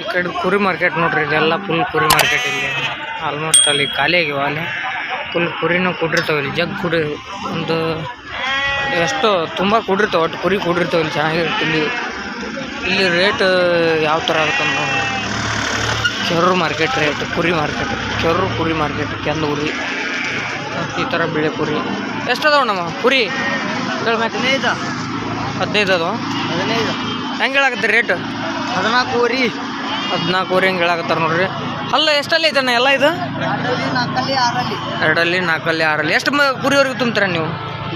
ಈ ಕಡೆ ಕುರಿ ಮಾರ್ಕೆಟ್ ನೋಡ್ರಿ ಇದೆಲ್ಲ ಫುಲ್ ಕುರಿ ಮಾರ್ಕೆಟ್ ಇಲ್ಲಿ. ಆಲ್ಮೋಸ್ಟ್ ಅಲ್ಲಿ ಖಾಲಿ ಆಗ್ಯಾವ ಅಲ್ಲಿ. ಫುಲ್ ಕುರಿನೂ ಕುಡಿರ್ತಾವೆ ಇಲ್ಲಿ ಜಗ್ ಕುಡಿ ಒಂದು ಎಷ್ಟು ತುಂಬ ಕುಡಿರ್ತಾವೆ ಒಟ್ಟು ಕುರಿ ಕುಡಿರ್ತಾವೆ ಇಲ್ಲಿ ಚೆನ್ನಾಗಿರುತ್ತೆ ಇಲ್ಲಿ. ಇಲ್ಲಿ ರೇಟ್ ಯಾವ ಥರ ಆಗುತ್ತಂದ್ರೆ ಕೆರೂರು ಮಾರ್ಕೆಟ್ ರೇಟ್ ಕುರಿ ಮಾರ್ಕೆಟ್ ಕೆರೂರು ಕುರಿ ಮಾರ್ಕೆಟ್ ಕೆಂದೂರಿ ಈ ಥರ ಬಿಳೆ ಕುರಿ. ಎಷ್ಟದಾವ ನಮ್ಮ ಕುರಿ? ಹದಿನೈದು. ಹದಿನೈದು ಅದಾವ? ಹದಿನೈದು. ಹೆಂಗೆ ಹೇಳಾಕತ್ತೆ ರೇಟ್ ಹದಿನಾಲ್ಕೂವರೆ. ಹದಿನಾಲ್ಕುವರೆ ಹಿಂಗೆ ಹೇಳಾಕತ್ತಾರ ನೋಡ್ರಿ. ಅಲ್ಲ ಎಷ್ಟಲ್ಲಿ ಐತಣ್ಣ ಎಲ್ಲ ಇದು? ಎರಡಲ್ಲಿ ನಾಲ್ಕಲ್ಲಿ ಆರಲ್ಲಿ. ಎರಡಲ್ಲಿ ನಾಲ್ಕಲ್ಲಿ ಆರಲ್ಲಿ. ಎಷ್ಟು ಮ ಕುರಿವರೆಗೆ ತುಂಬ್ತೀರ ನೀವು?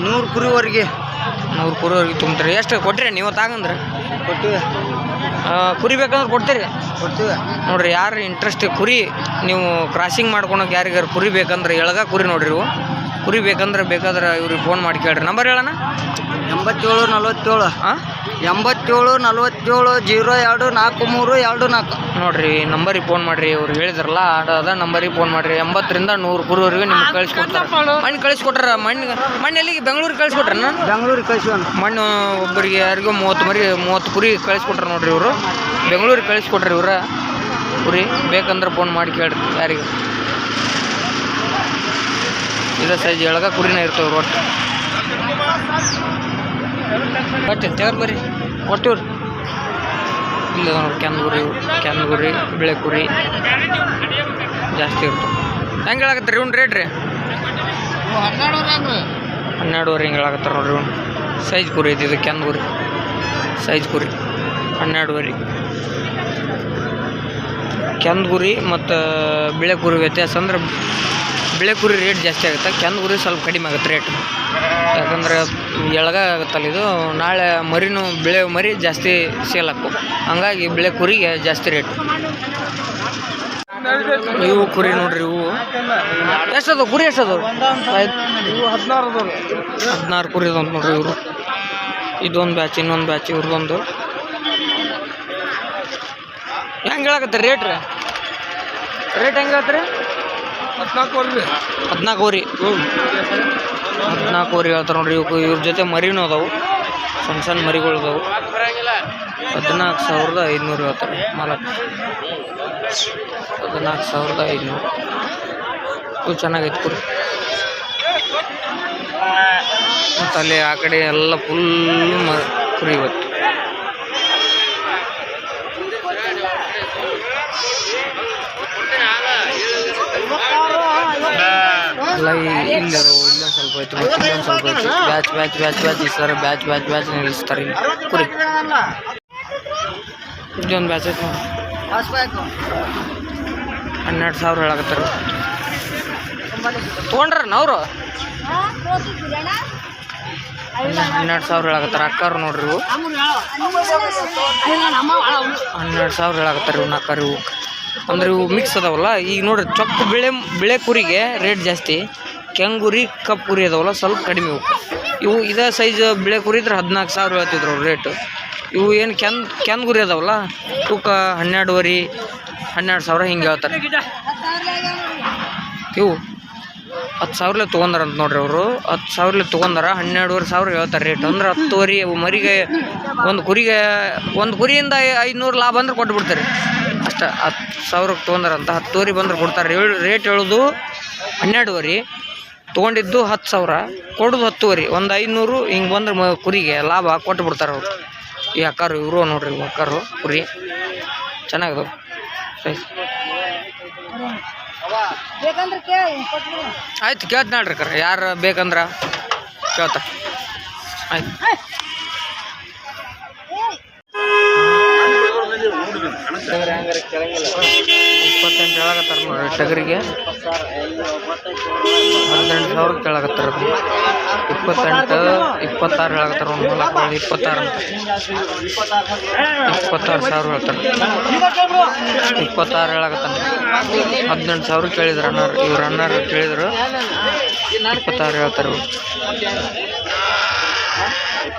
ನೂರು ಕುರಿವರೆಗೆ. ನೂರು ಕುರಿವರೆಗೆ ತುಂಬ್ತೀರಿ. ಎಷ್ಟು ಕೊಟ್ಟಿರಿ ನೀವು ತಾಗಂದ್ರೆ? ಕೊಟ್ಟಿವೆ ಕುರಿ ಬೇಕಂದ್ರೆ ಕೊಡ್ತೀರಿ? ಕೊಡ್ತೀವಿ ನೋಡ್ರಿ ಯಾರು ಇಂಟ್ರೆಸ್ಟ್ ಕುರಿ ನೀವು ಕ್ರಾಸಿಂಗ್ ಮಾಡ್ಕೊಳಕ್ಕೆ ಯಾರಿಗಾರು ಕುರಿ ಬೇಕಂದ್ರೆ ಎಳಗ ಕುರಿ ನೋಡ್ರಿ ಇವು. ಕುರಿ ಬೇಕಂದ್ರೆ ಬೇಕಾದ್ರೆ ಇವ್ರಿಗೆ ಫೋನ್ ಮಾಡಿ ಕೇಳ್ರಿ. ನಂಬರ್ ಹೇಳಣ್ಣ? ಎಂಬತ್ತೇಳು ನಲ್ವತ್ತೇಳು. ಹಾಂ ಎಂಬತ್ತೇಳು ನಲ್ವತ್ತೇಳು ಜೀರೋ ಎರಡು ನಾಲ್ಕು ಮೂರು ಎರಡು ನಾಲ್ಕು. ನೋಡ್ರಿ ನಂಬರಿಗೆ ಫೋನ್ ಮಾಡ್ರಿ ಅವ್ರು ಹೇಳಿದ್ರಲ್ಲ ಅದ ನಂಬರಿಗೆ ಫೋನ್ ಮಾಡ್ರಿ. ಎಂಬತ್ತರಿಂದ ನೂರು ಕುರಿವರೆಗೆ ನಿಮ್ಗೆ ಕಳಿಸ್ಕೊಡ್ತಾರೆ. ಮಣ್ಣು ಕಳಿಸ್ಕೊಟ್ರ ಮಣ್ಣು ಮಣ್ಣು ಎಲ್ಲಿಗೆ? ಬೆಂಗಳೂರಿಗೆ ಕಳಿಸ್ಕೊಟ್ರ ನಾನು ಬೆಂಗಳೂರಿಗೆ ಕಳಿಸೋಣ ಮಣ್ಣು ಒಬ್ಬರಿಗೆ ಯಾರಿಗೂ ಮೂವತ್ತು ಮರಿ ಮೂವತ್ತು ಕುರಿ ಕಳಿಸ್ಕೊಟ್ರ ನೋಡ್ರಿ ಇವರು. ಬೆಂಗಳೂರಿಗೆ ಕಳಿಸ್ಕೊಟ್ರಿ ಇವ್ರ. ಕುರಿ ಬೇಕಂದ್ರೆ ಫೋನ್ ಮಾಡಿ ಕೇಳಿ ಯಾರಿಗೆ. ಇದೇ ಸೈಜ್ ಎಳಗ ಕುರಿನೇ ಇರ್ತವ್ರು ಒಟ್ಟು. ಬಟ್ಟೆ ತೆಗೆದು ಬರ್ರಿ. ಕೊಟ್ಟಿವ್ರಿ ಇಲ್ಲ ನೋಡಿ ಕೆಂದಗುರಿ ಕೆಂದಗುರಿ ಬಿಳೆ ಕುರಿ ಜಾಸ್ತಿ ಇರ್ತವೆ. ಹೆಂಗೆ ಹೇಳಾಕತ್ತೀರಿ ರೀ ರೇಟ್ ರೀ? ಹನ್ನೆರಡುವರೆ ಹಿಂಗೆ ಹೇಳಾಕತ್ತಾರ ನೋಡ್ರಿ ಇವ್ನು. ಸೈಜ್ ಕುರಿ ಐತಿ ಇದು ಕೆಂದಗುರಿ ಸೈಜ್ ಕುರಿ, ಹನ್ನೆರಡುವರೆ. ಕೆಂದಗುರಿ ಮತ್ತು ಬಿಳೆ ಕುರಿ ವ್ಯತ್ಯಾಸ ಅಂದ್ರೆ ಬಿಳೆ ಕುರಿ ರೇಟ್ ಜಾಸ್ತಿ ಆಗುತ್ತೆ. ಕೆಂದಗುರಿ ಸ್ವಲ್ಪ ಕಡಿಮೆ ಆಗುತ್ತೆ ರೇಟ್ ಯಾಕಂದ್ರೆ ಎಳಗ ಆಗುತ್ತಲ್ಲ ಇದು. ನಾಳೆ ಮರಿನೂ ಬೆಳೆ ಮರಿ ಜಾಸ್ತಿ ಸೇಲ್ ಹಾಕು. ಹಂಗಾಗಿ ಬೆಳೆ ಕುರಿಗೆ ಜಾಸ್ತಿ ರೇಟ್ ಇವು ಕುರಿ ನೋಡ್ರಿ ಇವು. ಎಷ್ಟದು ಕುರಿ ಎಷ್ಟದು ಹದಿನಾರು ಹದಿನಾರು ಕುರಿ ಅದ ನೋಡ್ರಿ ಇವರು. ಇದೊಂದು ಬ್ಯಾಚ್ ಇನ್ನೊಂದು ಬ್ಯಾಚ್ ಇವ್ರದೊಂದು. ಹೆಂಗೆ ಹೇಳಕತ್ತೆ ರೇಟ್ ರೇಟ್ ಹೆಂಗೆ ಹೇಳ್ತೀರಿ ಹದಿನಾಲ್ಕುವರೆ ಹದಿನಾಲ್ಕುವರೆ. ಹದಿನಾಲ್ಕುವರೆ ಹೇಳ್ತಾರೆ ನೋಡ್ರಿ ಇವಕ್ಕೆ ಇವ್ರ ಜೊತೆ ಮರಿನೂ ಅದಾವು. ಸಣ್ಣ ಸಣ್ಣ ಮರಿಗಳು ಅದಾವು. ಹದಿನಾಲ್ಕು ಸಾವಿರದ ಐದುನೂರು ಹೇಳ್ತಾರೆ ಮಾಲಕ್. ಹದಿನಾಲ್ಕು ಸಾವಿರದ ಐದುನೂರು. ಇವು ಚೆನ್ನಾಗೈತೆ ಕುರಿ ಮತ್ತು ಅಲ್ಲಿ ಆ ಕಡೆ ಎಲ್ಲ ಫುಲ್ ಮ ಕುರಿ ಇವತ್ತು ಎಲ್ಲ ಈ- ಇಲ್ಲ ಇಲ್ಲೊಂದು ಸ್ವಲ್ಪ ಐತಿ ಮತ್ತು ಸ್ವಲ್ಪ ಐತಿ ಬ್ಯಾಚ್ ಬ್ಯಾಚ್ ಬ್ಯಾಚ್ ಬ್ಯಾಚ್ ಇಸ್ತಾರೆ, ಬ್ಯಾಚ್ ಬ್ಯಾಚ್ ಬ್ಯಾಚ್ ನಿಲ್ಲಿಸ್ತಾರೆ ಕುರಿ. ಇಲ್ಲೊಂದು ಬ್ಯಾಚ್ ಐತೆ ಹನ್ನೆರಡು ಸಾವಿರ ಹೇಳಕತ್ತಾರ. ತೊಗೊಂಡ್ರನ ಅವರು? ಹನ್ನೆರಡು ಸಾವಿರ ಹೇಳಕತ್ತಾರ. ಅಕ್ಕಾರು ನೋಡ್ರಿ ಇವು. ಹನ್ನೆರಡು ಸಾವಿರ ಹೇಳಕತ್ತಾರ ಇವ್ನ ನಾಲ್ಕಾರು ಇವು. ಅಂದ್ರೆ ಇವು ಮಿಕ್ಸ್ ಅದಾವಲ್ಲ? ಈಗ ನೋಡ್ರಿ, ಚೊಕ್ಕ ಬಿಳೆ ಬಿಳೆ ಕುರಿಗೆ ರೇಟ್ ಜಾಸ್ತಿ ಕೆಂಗುರಿ ಕಪ್ಪು ಕುರಿ ಅದಾವಲ್ಲ, ಸ್ವಲ್ಪ ಕಡಿಮೆ ಇವು. ಇವು ಇದೇ ಸೈಜ್ ಬಿಳೆ ಕುರಿ ಇದ್ರೆ ಹದಿನಾಲ್ಕು ಸಾವಿರ ಹೇಳ್ತಿದ್ರು ಅವ್ರು ರೇಟ್ ಇವು ಏನು ಕೆನ್ ಕೆನ್ ಗುರಿ ಅದಾವಲ್ಲ? ತೂಕ ಹನ್ನೆರಡುವರೆ ಹನ್ನೆರಡು ಸಾವಿರ ಹಿಂಗೆ ಹೇಳ್ತಾರೆ. ಇವು ಹತ್ತು ಸಾವಿರಲೆ ತೊಗೊಂಡಾರಂತ ನೋಡ್ರಿ ಅವರು. ಹತ್ತು ಸಾವಿರಲೆ ತೊಗೊಂಡಾರ, ಹನ್ನೆರಡುವರೆ ಸಾವಿರ ಹೇಳ್ತಾರೆ ರೇಟ್ ಅಂದ್ರೆ ಹತ್ತುವರೆ ಮರಿಗೆ, ಒಂದು ಕುರಿಗೆ, ಒಂದು ಕುರಿಯಿಂದ ಐನೂರು ಲಾಭ ಅಂದ್ರೆ ಕೊಟ್ಬಿಡ್ತಾರೆ. ಅಷ್ಟ ಹತ್ತು ಸಾವಿರಕ್ಕೆ ತೊಗೊಂಡಾರಂತ. ಹತ್ತುವರೆ ಬಂದ್ರೆ ಕೊಡ್ತಾರೆ. ರೇಟ್ ಹೇಳೋದು ಹನ್ನೆರಡುವರೆ. ತೊಗೊಂಡಿದ್ದು ಹತ್ತು ಸಾವಿರ. ಕೊಡೋದು ಹತ್ತುವರೆ. ಒಂದು ಐನೂರು ಹಿಂಗೆ ಬಂದ್ರೆ ಮ ಕುರಿಗೆ ಲಾಭ ಕೊಟ್ಟು ಬಿಡ್ತಾರೆ ಅವರು. ಈ ಅಕ್ಕಾರು, ಇವರು ನೋಡ್ರಿ ಅಕ್ಕಾರು, ಕುರಿ. ಚೆನ್ನಾಗದು ಆಯ್ತು ಕೇಳ್ತ ನೋಡ್ರಿ ಕರ. ಯಾರು ಬೇಕಂದ್ರೆ ಕೇಳ್ತಾ. ಆಯ್ತು. ಇಪ್ಪತ್ತೆಂಟು ಹೇಳಕತ್ತಾರ ನೋಡ್ರಿ ಟಗರಿಗೆ ಹದಿನೆಂಟು ಸಾವಿರ ಕೇಳಕತ್ತಾರ ಇಪ್ಪತ್ತೆಂಟು, ಇಪ್ಪತ್ತಾರು ಹೇಳಕತ್ತಾರ ಒಂದು ನಾಲ್ಕು ಇಪ್ಪತ್ತಾರು ಇಪ್ಪತ್ತಾರು ಸಾವಿರ ಹೇಳ್ತಾರೆ. ಇಪ್ಪತ್ತಾರು ಹೇಳಕತ್ತಾರ ಹದಿನೆಂಟು ಸಾವಿರ ಕೇಳಿದ್ರು ರನ್ನರ್ ಇವ್ರು ಅಣ್ಣರು ಕೇಳಿದ್ರು. ಇಪ್ಪತ್ತಾರು ಹೇಳ್ತಾರೆ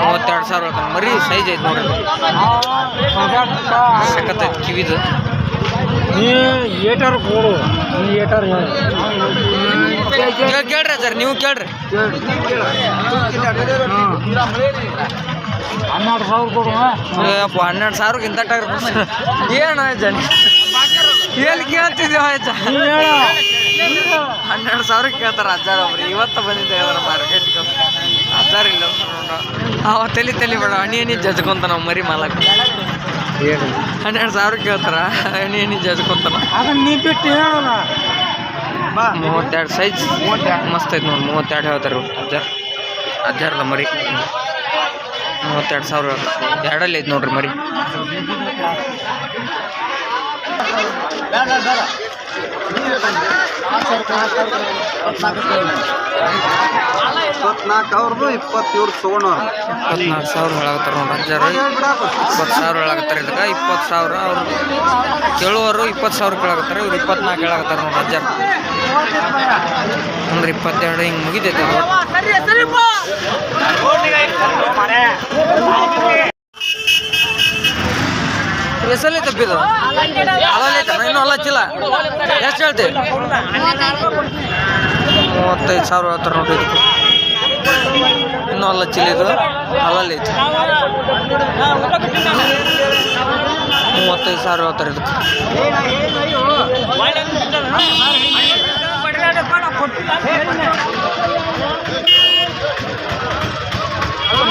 ಮೂವತ್ತೆರಡು ಸಾವಿರ ಹೇಳ್ತಾನೆ ಮರಿ ಸೈಜ್ ಐತೆ ನೋಡ್ರಿ. ಸಖತ್ತೈತೆ ಕಿವಿದು. ಏಟರ್ ಕೊಡು. ಏಟರ್ ಕೇಳ್- ಕೇಳ್ರಿ ಸರ್ ನೀವು ಕೇಳ್ರಿ. ಹನ್ನೆರಡು ಸಾವಿರ ಕೊಡು ಅಪ್ಪ ಹನ್ನೆರಡು ಸಾವಿರಕ್ಕಿಂತ ಏನು ಜನ ಎಲ್ಲಿ ಕೇಳ್ತಿದ್ದೀವ ಆಯ್ತಾ ಹನ್ನೆರಡು ಸಾವಿರಕ್ಕೆ ಕೇಳ್ತಾರೆ ಹಜಾರ ಒಬ್ರು. ಇವತ್ತು ಬಂದಿದ್ದೆ ಮಾರ್ಕೆಟ್ಗೆ ಹಜಾರ್ ಇಲ್ಲ. ಅವ ತಲೆ ತಲೆ ಬೇಡ. ಹಣಿ ಹಣಿ ಜಜ್ಕೊಂತ ನಾವು ಮರಿ ಮಾಲಕ್. ಹನ್ನೆರಡು ಸಾವಿರ ಕೇಳ್ತಾರ. ಹಣಿ ಹಣಿ ಜಜ್ಕೊಂತಾನ. ಮೂವತ್ತೆರಡು ಸೈಜ್ ಮಸ್ತ್ ಐತೆ ನೋಡಿ ಮೂವತ್ತೆರಡು ಹೇಳ್ತಾರೆ ಅಜ್ಜಾರ್. ಹಜಾರ್ ಹಜಾರ್ದ ಮರಿ. ಮೂವತ್ತೆರಡು ಸಾವಿರ ಎರಡಲ್ಲಿ ಐತೆ ನೋಡ್ರಿ ಮರಿ. ಇಪ್ಪತ್ನಾಲ್ಕು ಅವ್ರದ್ದು ಇಪ್ಪತ್ತೇಳು ತೊಗೊಂಡವ್ರು ಇಪ್ಪತ್ನಾಲ್ಕು ಸಾವಿರ ಹೇಳಾಗತ್ತಾರ ನೋಡ್ರಿ ಹಜಾರ್ ಇಪ್ಪತ್ತು ಸಾವಿರ ಹೇಳಾಕತ್ತಾರ ಇದಕ್ಕೆ ಇಪ್ಪತ್ತು ಸಾವಿರ ಅವ್ರು ಕೇಳುವರು ಇಪ್ಪತ್ತು ಸಾವಿರ ಕೇಳಾಕತ್ತಾರ ಇವ್ರು ಇಪ್ಪತ್ನಾಲ್ಕು ಹೇಳಾಕತ್ತಾರ ನೋಡಿ ಅಜ್ಜಾರ. ಅಂದ್ರೆ ಇಪ್ಪತ್ತೆರಡು ಹಿಂಗೆ ಮುಗಿತೈತೆ ಅದು. ತಪ್ಪಿದ್ರು ತಪ್ಪಿದು ಅಲ್ಲೈತೆ ಇನ್ನೂ ಅಲ್ಲ ಚಿಲ್ಲ ಎಷ್ಟು ಹೇಳ್ತೀವಿ ಮೂವತ್ತೈದು ಸಾವಿರ ಹೇಳ್ತಾರೆ ನೋಡಿ. ಇದಕ್ಕೆ ಇನ್ನೂ ಅಲ್ಲ ಚಿಲ್ಲ ಅಲ್ಲಲ್ಲಿ ಮೂವತ್ತೈದು ಸಾವಿರ ಹೇಳ್ತಾರೆ ಇದಕ್ಕೆ.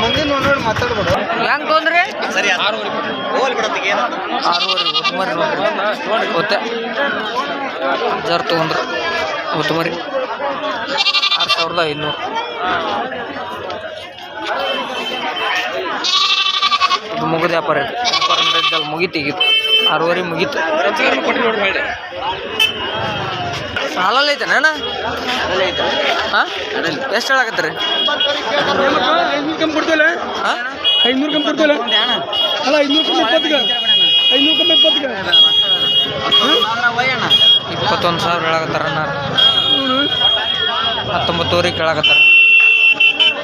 ಮುಂದಿನ ನೋಡಿ ಮಾತಾಡ್ಬೇಡ. ಹೆಂಗ್ ತೊಂದ್ರಿ ಸರಿ ಹೋಲ್ ಬಿಡತ್ತಿಗೆ ಆರೂವರೆ ಒತ್ತುಮರಿ ನೋಡ್ರಿ. ಒತ್ತೆ ಜರ್ ತೊಗೊಂಡ್ರು. ಆರು ಸಾವಿರದ ಐನೂರು. ಇದು ಮುಗಿದ ವ್ಯಾಪಾರ ವ್ಯಾಪಾರ ಮುಗೀತು ಈಗ. ಆರೂವರೆ ಮುಗೀತು. ಹಾಲಲ್ಲಿ ಐತೆ ಅಣ್ಣ ಹಾಂ ಎಷ್ಟು ಹೇಳಾಕತ್ತೀರಿ ಐನೂರು ಕಮ್ಮಿ ಕೊಡ್ತೀವಲ್ಲ ಹಾಂ ಐನೂರು ಕಮ್ಮಿ ಕೊಡ್ತೀವಲ್ಲ ಅಲ್ಲ ಐನೂರು ಕಮ್ಮಿ ಇಪ್ಪತ್ತಿಗೆ ಐನೂರು ಕಮ್ಮಿ ಇಪ್ಪತ್ತಿಗೆ ಇಪ್ಪತ್ತೊಂದು ಸಾವಿರ ಹೇಳಕತ್ತಾರ ಅನ್ನಾರ ಕೇಳಾಕತ್ತಾರ ಕೇಳಕತ್ತಾರ.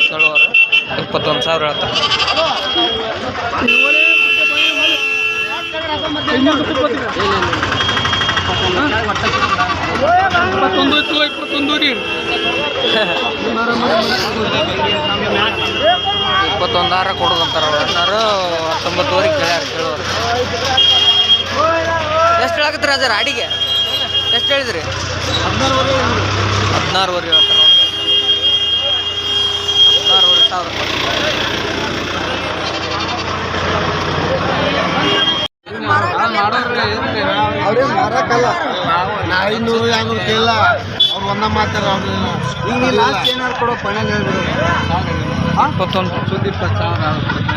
ಕೇಳುವವರು ಇಪ್ಪತ್ತೊಂದು ಸಾವಿರ ಹೇಳತ್ತಾರ. ಐನೂರು ಕಮ್ಮಿ ಇಪ್ಪತ್ತಿಗೆ ಇಪ್ಪತ್ತೊಂದು ಇತ್ತು ಇಪ್ಪತ್ತೊಂದು ರೀ ಇಪ್ಪತ್ತೊಂದಾರ ಕೊಡೋದಂತಾರ ಅವ್ರು ಹತ್ತೊಂಬತ್ತುವರೆಗೆ ಹತ್ತೊಂಬತ್ತುವರೆ ಕೇಳ್ಯಾರ ಕೇಳೋರು ಎಷ್ಟು ಹೇಳಕತ್ತೀರ ಅದರ ಅಡಿಗೆ ಎಷ್ಟು ಹೇಳಿದ್ರಿ? ಹದಿನಾರುವರೆ ಹೇಳ್ತಾರ. ಹದಿನಾರುವರೆ ಸಾವಿರ ಅವ್ರಿಗೆ ಮಾರಕ್ಕಲ್ಲ ನಾ ಐನೂರು ಯಾರು ಕೇಳ ಅವ್ರು ಒಂದ ಮಾತಾರ ಈಗ ನೀ ಲಾಸ್ಟ್ ಏನಾರು ಕೊಡೋ ಫೈನಲ್ ಹೇಳ್ಬಿಡು ಇಪ್ಪತ್ತೊಂದು. ಸುದ್ದಿ ಇಪ್ಪತ್ತು ಸಾವಿರ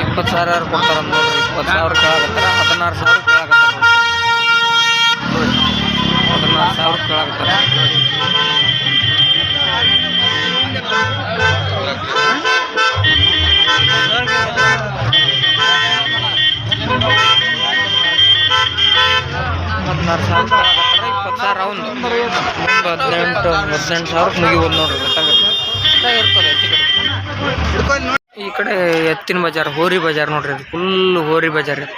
ಇಪ್ಪತ್ತು ಸಾವಿರ ಕೊಡ್ತಾರ ನೋಡ್ರಿ. ಇಪ್ಪತ್ತು ಸಾವಿರ ಕೇಳಾಕತ್ತಾರ ಹದಿನಾರು ಸಾವಿರ ಕೇಳಾಕತ್ತಾರ ಹದಿನಾರು ಸಾವಿರ ಕೇಳಾಕತ್ತಾರ. ಹದಿನಾರು ಸಾವಿರ ಇಪ್ಪತ್ತು ಸಾವಿರ ಒಂದು. ಹದಿನೆಂಟು ಹದಿನೆಂಟು ಸಾವಿರಕ್ಕೆ ಮುಗಿಬೋದು ನೋಡ್ರಿ ಈ ಕಡೆ ಎತ್ತಿನ ಬಜಾರ್, ಹೋರಿ ಬಜಾರ್ ನೋಡ್ರಿ ಇದು ಫುಲ್ ಹೋರಿ ಬಜಾರ್ ಇದು.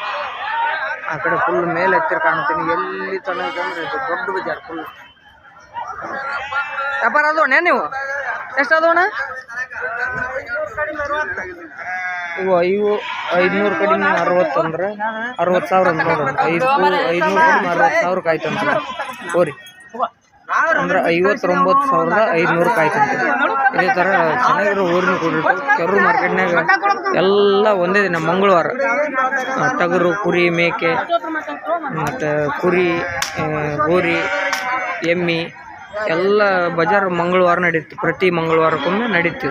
ಆ ಕಡೆ ಫುಲ್ ಮೇಲೆ ಎತ್ತಿರ ಕಾಣ್ತೀನಿ ಎಲ್ಲಿ ತನಕ ಅಂದ್ರೆ ಇದು ದೊಡ್ಡ ಬಜಾರ್ ಫುಲ್ ವ್ಯಾಪಾರ ಅದೋಣ ನೀವು? ಎಷ್ಟು ಅದೋಣ ಇವು ಐವು, ಐದುನೂರು ಕಡಿಮೆ ಅರವತ್ತು ಅಂದ್ರೆ ಅರವತ್ತು ಸಾವಿರ ಅಂತ ನೋಡೋಣ ಐದು, ಐದುನೂರು ಕಡಿಮೆ ಅರವತ್ತು ಸಾವಿರಕ್ಕೆ ಆಯ್ತು ಅಂತ ಹೋರಿ. ಅಂದ್ರೆ ಐವತ್ತೊಂಬತ್ತು ಸಾವಿರದ ಐದುನೂರು ಕಾಯ್ತಂತೆ ಇದೇ ಥರ ಚೆನ್ನಾಗಿರೋ ಊರಿನ ಕೊಡಿರ್ತಾವೆ ಕೆರೂರು ಮಾರ್ಕೆಟ್ನಾಗ ಎಲ್ಲ ಒಂದೇ ದಿನ, ಮಂಗಳವಾರ. ಟಗರು, ಕುರಿ, ಮೇಕೆ, ಮತ್ತು ಕುರಿ ಗೋರಿ, ಎಮ್ಮಿ, ಎಲ್ಲ ಬಜಾರ್ ಮಂಗಳವಾರ ನಡೀತು. ಪ್ರತಿ ಮಂಗಳವಾರಕ್ಕೊಮ್ಮೆ ನಡೀತು